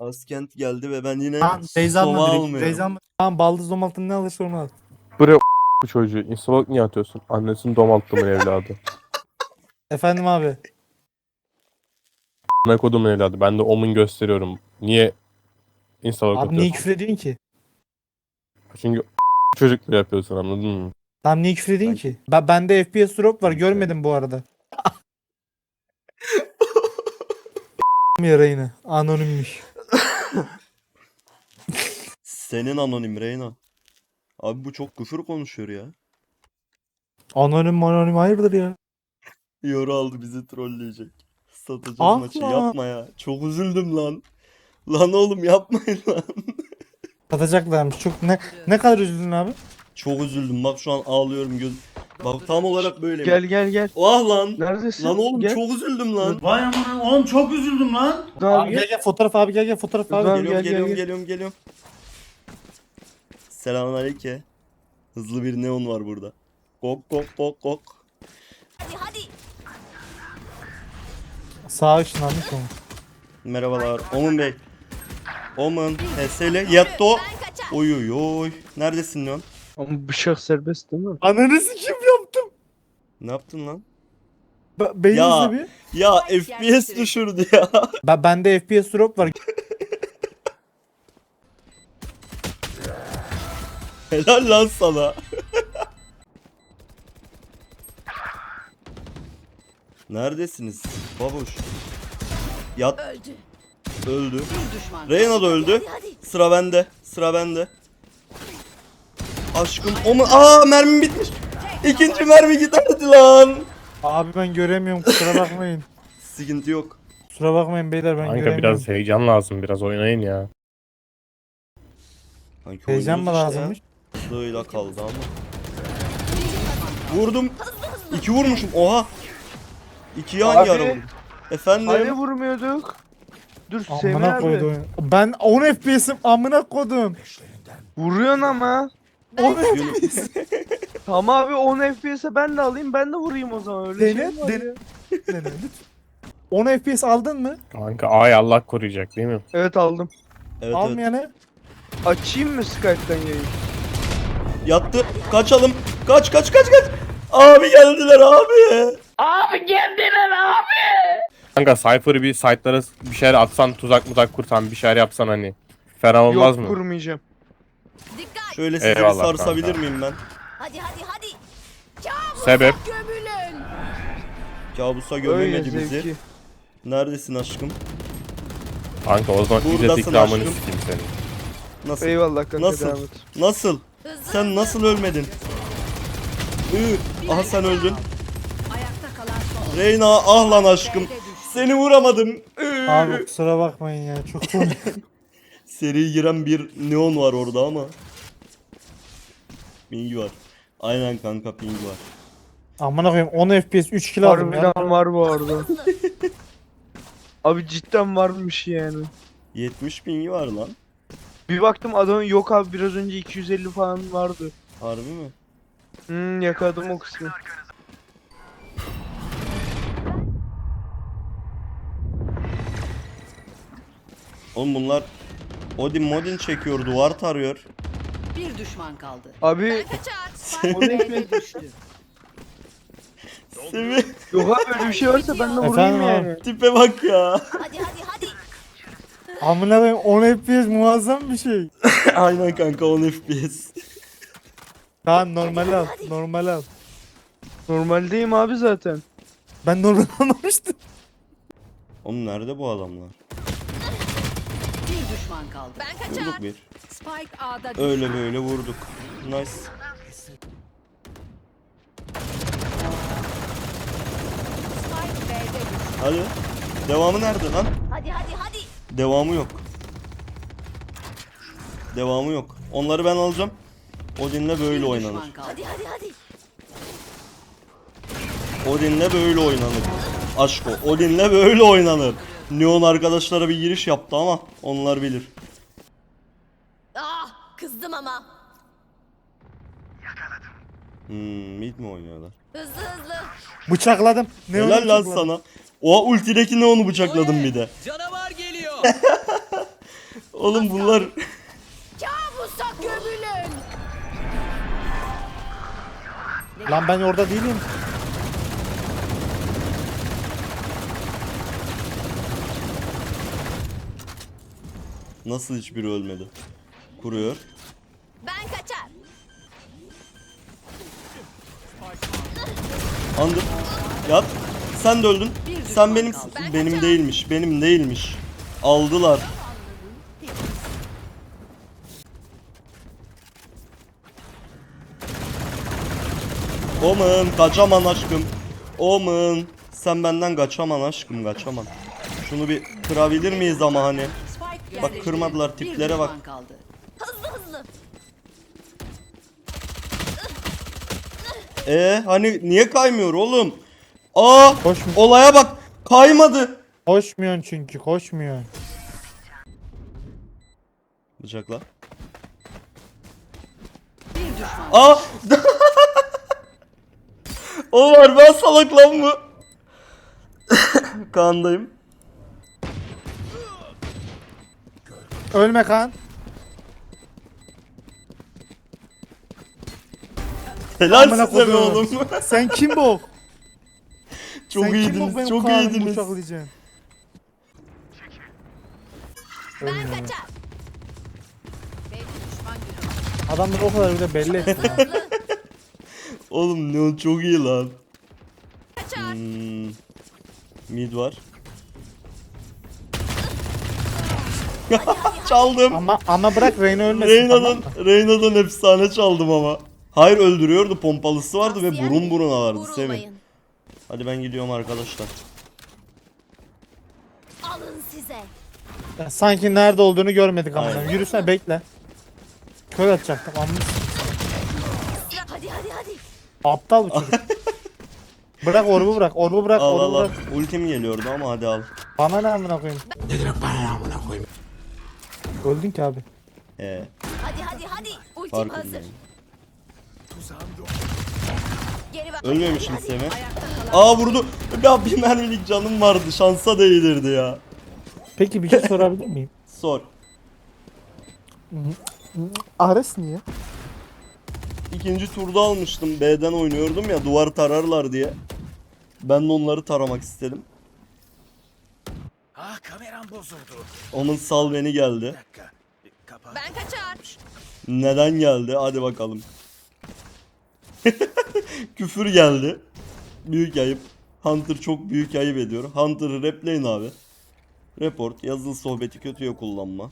Askent geldi ve ben yine sova alma direkt. almıyorum. Beyza alma. Tamam baldız domaltını ne alırsa onu al. Bu çocuğu insolog niye atıyorsun? Annesini domalttımın evladı. Efendim abi. Ne kodumun evladı. Ben de omun gösteriyorum. Niye insolog Abi niye atıyorsun? küfür ediyorsun ki? Çünkü çocukla yapıyorsun anladın mı? Tamam niye küfür ediyorsun ki? Ben, bende FPS drop var görmedim bu arada. yarayını. Anonimmiş. Senin anonim Reyna. Abi bu çok küfür konuşuyor ya. Anonim anonim hayırdır ya. Yoru aldı bizi trolleyecek. Satacağız Ah maçı yapma ya. Çok üzüldüm lan. Lan oğlum yapmayın lan. Satacaklarmış. Çok ne ne kadar üzüldün abi? Çok üzüldüm bak şu an ağlıyorum göz. Bak tam olarak böyle. Gel gel gel. Ah lan. Neredesin? Lan oğlum gel. çok üzüldüm lan. Vay amına oğlum çok üzüldüm lan. Dur abi, Abi gel. gel gel fotoğraf abi gel gel fotoğraf abi. Geliyorum gel, gel, geliyorum gel. geliyorum geliyorum. Selamünaleyküm. Hızlı bir neon var burada. Kok kok kok kok. Sağ ışınlanmış onu. Merhabalar. Omun Bey. Omun. HS'li. Yatto. Oy oy oy. Neredesin lan? Ama bıçak serbest değil mi? Ananı kim yaptım? Ne yaptın lan? Be Beyaz Ya. bir. Ya FPS düşürdü ya. Ben bende FPS drop var. Helal lan sana. Neredesiniz? Babuş. Yat. Öldü. Öldü. Reyna da öldü. Sıra bende. Sıra bende. Aşkım o mu? Aa mermim bitmiş. İkinci mermi giderdi lan. Abi ben göremiyorum kusura bakmayın. Sıkıntı yok. Kusura bakmayın beyler ben Kanka göremiyorum. biraz heyecan lazım. Biraz oynayın ya. Kanki Heyecan mı oynuyoruz işte lazımmış? ya. Hızlıyla kaldı ama. Vurdum. İki vurmuşum. Oha. İkiyi hangi Abi. ara vurdum? Efendim? Hani vurmuyorduk? Dur Semih Amına abi. koydu oyun. Ben 10 FPS'im amına kodum. Vuruyorsun ama. 10 Tamam abi 10 FPS'e ben de alayım ben de vurayım o zaman öyle Dene, şey mi var dene. ya? lütfen. 10 FPS aldın mı? Kanka ay Allah koruyacak değil mi? Evet aldım. Evet evet. Almayana Açayım mı Skype'den yayın? Yattı. Kaçalım. Kaç kaç kaç kaç. Abi geldiler abi. Kanka Cypher'ı bir site'lara bir şeyler atsan tuzak muzak kursan bir şeyler yapsan hani. Fena olmaz Yok mı? kurmayacağım. Dikkat. Şöyle sizi bir Eyvallah sarsabilir kanka. miyim ben? Hadi hadi hadi. Sebep? Gömülün. Kabusa gömemedi bizi. Neredesin aşkım? Kanka o zaman Buradasın ücret ikramını aşkım. sikeyim seni. Nasıl? Eyvallah kanka Nasıl? devam et. Nasıl? Sen nasıl ölmedin? Üü, aha sen öldün. Ayakta kalan son. Reyna ah lan aşkım. Seni vuramadım. Üü. Abi kusura bakmayın ya çok komik. Seri giren bir neon var orada ama. Ping var. Aynen kanka ping var. amına koyayım 10 FPS 3 kill aldım ya. Harbiden var bu arada. Abi cidden varmış yani. 70 pingi var lan. Bir baktım adamın yok abi biraz önce 250 falan vardı. Harbi mi? Hmm yakaladım o kısmı. Oğlum bunlar Odin modin çekiyor duvar tarıyor. Bir düşman kaldı. Abi Spike B'de düştü. Semih yok abi öyle bir şey varsa ben de vurayım Efendim abi? yani. tipe bak ya. Hadi hadi hadi. Amına koyayım 10 FPS muazzam bir şey. Aynen kanka 10 FPS. Tamam normal al normal al. Normaldeyim abi zaten. Ben normal almamıştım. Oğlum nerede bu adamlar? Bir düşman kaldı. Ben Vurduk bir. Spike A'da düştü. Öyle böyle vurduk. Nice. Spike B'de düştü. Hadi. Devamı nerede lan? Hadi hadi hadi. Devamı yok. Devamı yok. Onları ben alacağım. Odin'le böyle oynanır. düşman kaldı. Hadi hadi hadi. Odin'le böyle oynanır. Aşko. Odin'le böyle oynanır. Neon arkadaşlara bir giriş yaptı ama onlar bilir. Kızdım ama. Hmm, mid mi oynuyorlar? Hızlı hızlı. Bıçakladım. Ne Helal lan sana. O ultideki Neon'u bıçakladım bir de. Canavar geliyor. Oğlum bunlar Kabusa gömülün. Lan ben orada değilim. nasıl hiçbiri ölmedi? Kuruyor. Ben kaçar. Andır. Yat. Sen de öldün. Sen benim Ben benim kaçar. değilmiş. Benim değilmiş. Aldılar. Omen kaçaman aşkım. Omen sen benden kaçaman aşkım kaçaman. Şunu bir kırabilir miyiz ama hani? Bak kırmadılar tiplere bak. E hani niye kaymıyor oğlum? Aa Koş olaya bak kaymadı. Koşmuyorsun çünkü koşmuyorsun. Bıçakla. Aa! o var ben salak lan mı? Kaan'dayım. Ölme kan. Helal Amına size be oğlum. Sen kim bu? çok Sen kim iyiydiniz, benim çok Kaan'ımı iyiydiniz. bıçaklayacaksın? Ben kaçar. Adamlar o kadar bile belli etti. ya. Oğlum Neon çok iyi lan. Kaçar. Hmm. Mid var. Çaldım. ama ama bırak Reyna ölmesin tamam Reyna'dan? Reyna'dan efsane çaldım ama. Hayır öldürüyordu pompalısı vardı ve burun buruna vardı. Vurulmayın. Hadi ben gidiyorum arkadaşlar. Alın size. Ya sanki nerede olduğunu görmedik ama. Aynen. Yürüsene bekle. Kör atacaktım amma. Hadi hadi hadi. Aptal bu çocuk. bırak orbu bırak. Orbu bırak. Al al orbu al. bırak. Ultim geliyordu ama hadi al. Bana ne amına koyayım? Ne demek bana ne amına koyayım? Öldün ki abi. Ee, Hadi hadi hadi. Ultim hazır. farkındayım. Ölmemişim. Semih. Aa vurdu. Ya bir mermilik canım vardı. Şansa değdirdi ya. Peki bir şey sorabilir miyim? Sor. Ares niye? İkinci turda almıştım. B'den oynuyordum ya duvar tararlar diye. Ben de onları taramak istedim. Ah kameram bozuldu. Onun sal beni geldi. Ben kaçar. Neden geldi? Hadi bakalım. Küfür geldi. Büyük ayıp. Hunter çok büyük ayıp ediyor. Hunter'ı repleyin abi. Report. Yazılı sohbeti kötüye kullanma.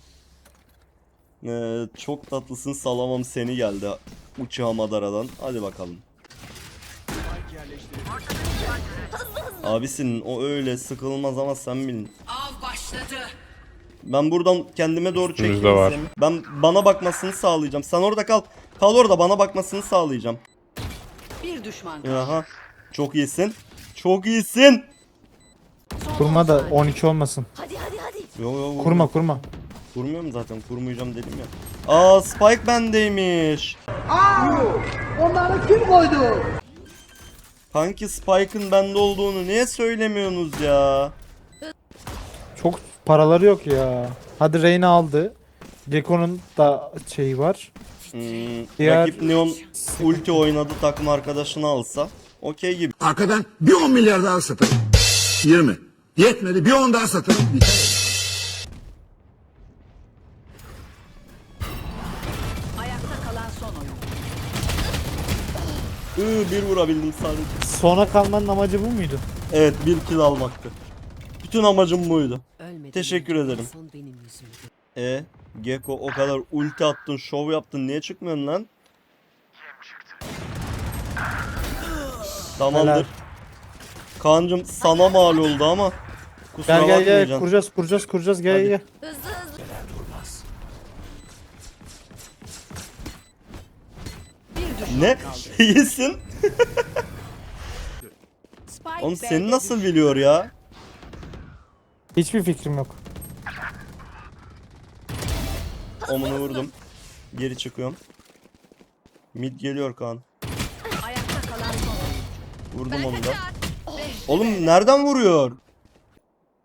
Ee, çok tatlısın salamam seni geldi. Uçağı Madara'dan. Hadi bakalım. Abisinin o öyle sıkılmaz ama sen bilin. Av başladı. Ben buradan kendime doğru çekeyim. Ben bana bakmasını sağlayacağım. Sen orada kal. Kal orada bana bakmasını sağlayacağım. Bir düşman kaldı. Aha. Çok iyisin. Çok iyisin. Kurma da 12 olmasın. Hadi hadi hadi. Yo yo. Kurma kurma. Kurmuyorum zaten. Kurmayacağım dedim ya. Aa Spike bendeymiş. Onları kim koydu? Kanki Spike'ın bende olduğunu niye söylemiyorsunuz ya? Çok paraları yok ya. Hadi Reyna aldı. Gekko'nun da şeyi var. Hmm, Diğer- Rakip Neon ulti oynadı takım arkadaşını alsa. Okey gibi. Arkadan bir 10 milyar daha satarım. 20. Yetmedi bir 10 daha satarım. Ayakta kalan son oyun. Iı, bir vurabildim sadece. Sona kalmanın amacı bu muydu? Evet bir kill almaktı. Bütün amacım buydu. Ölmedi. Teşekkür ederim. Son benim yüzümdü. E Gecko o kadar ulti attın, şov yaptın. Niye çıkmıyorsun lan? Tamamdır. Helal. Kaan'cım sana mal oldu ama kusura Gel gel gel bakmayacaksın. kuracağız kuracağız kuracağız gel Hadi. gel. Hızlı hızlı. Ne? kaldı. İyisin. Spike Oğlum B'de seni nasıl biliyor ya? Hiçbir fikrim yok. Omunu vurdum. Geri çıkıyorum. Mid geliyor Kaan. Ayakta kalan. Vurdum onu da. Oğlum nereden vuruyor?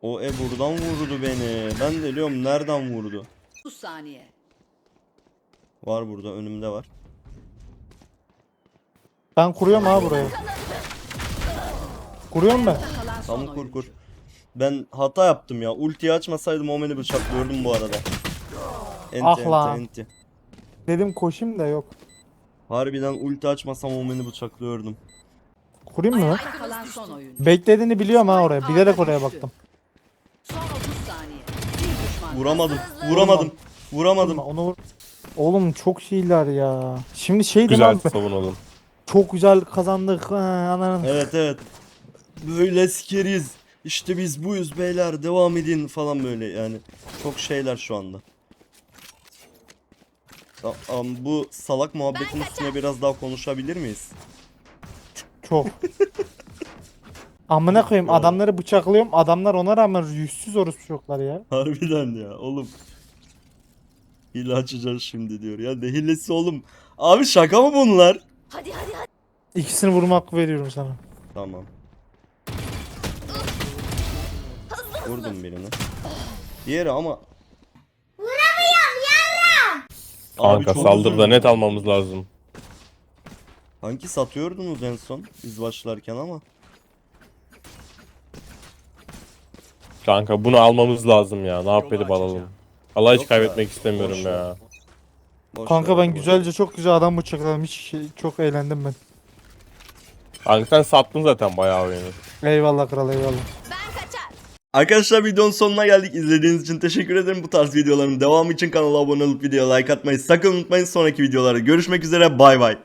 O e buradan vurdu beni. Ben de diyorum nereden vurdu? 30 saniye. Var burada önümde var. Ben kuruyorum ha burayı. Kuruyorum ben. Tamam kur kur. Ben hata yaptım ya. Ultiyi açmasaydım o beni bıçaklıyordum bu arada. Enti Ah enti lan. enti. Dedim koşayım da yok. Harbiden ulti açmasam o beni bıçaklıyordum. Kurayım mı? Ayakta kalan son oyuncu. Beklediğini biliyorum ha oraya. Bilerek oraya baktım. Son 30 saniye. Bir düşman. Vuramadım. Vuramadım. Vuramadım. Onu vur. Oğlum çok şeyler ya. Şimdi şey değil Güzel abi. savunalım. Çok güzel kazandık. Ha. Evet evet. Böyle sikeriz. İşte biz buyuz beyler devam edin falan böyle yani. Çok şeyler şu anda. Ta- am- bu salak muhabbetin üstüne biraz daha konuşabilir miyiz? Çok. Amına koyayım Ya. adamları bıçaklıyorum. Adamlar ona rağmen yüzsüz orospu çocuklar ya. Harbiden ya oğlum. Hile açacağız şimdi diyor ya. Ne hilesi oğlum? Abi şaka mı bunlar? Hadi hadi hadi. İkisini vurma hakkı veriyorum sana. Tamam. Vurdum birini. Diğeri ama... Abi Kanka çok net almamız lazım. Sanki satıyordunuz en son biz başlarken ama. Kanka bunu almamız lazım ya. Ne yap edip alalım. Allah hiç Yok kaybetmek ya, istemiyorum boş ya. Boş Kanka ver, ben güzelce çok güzel adam bıçakladım. Hiç şey, çok eğlendim ben. Kanka sen sattın zaten bayağı oyunu. Eyvallah kral eyvallah. Ben. Arkadaşlar videonun sonuna geldik. İzlediğiniz için teşekkür ederim. Bu tarz videoların devamı için kanala abone olup videoya like atmayı sakın unutmayın. Sonraki videolarda görüşmek üzere. Bay bay.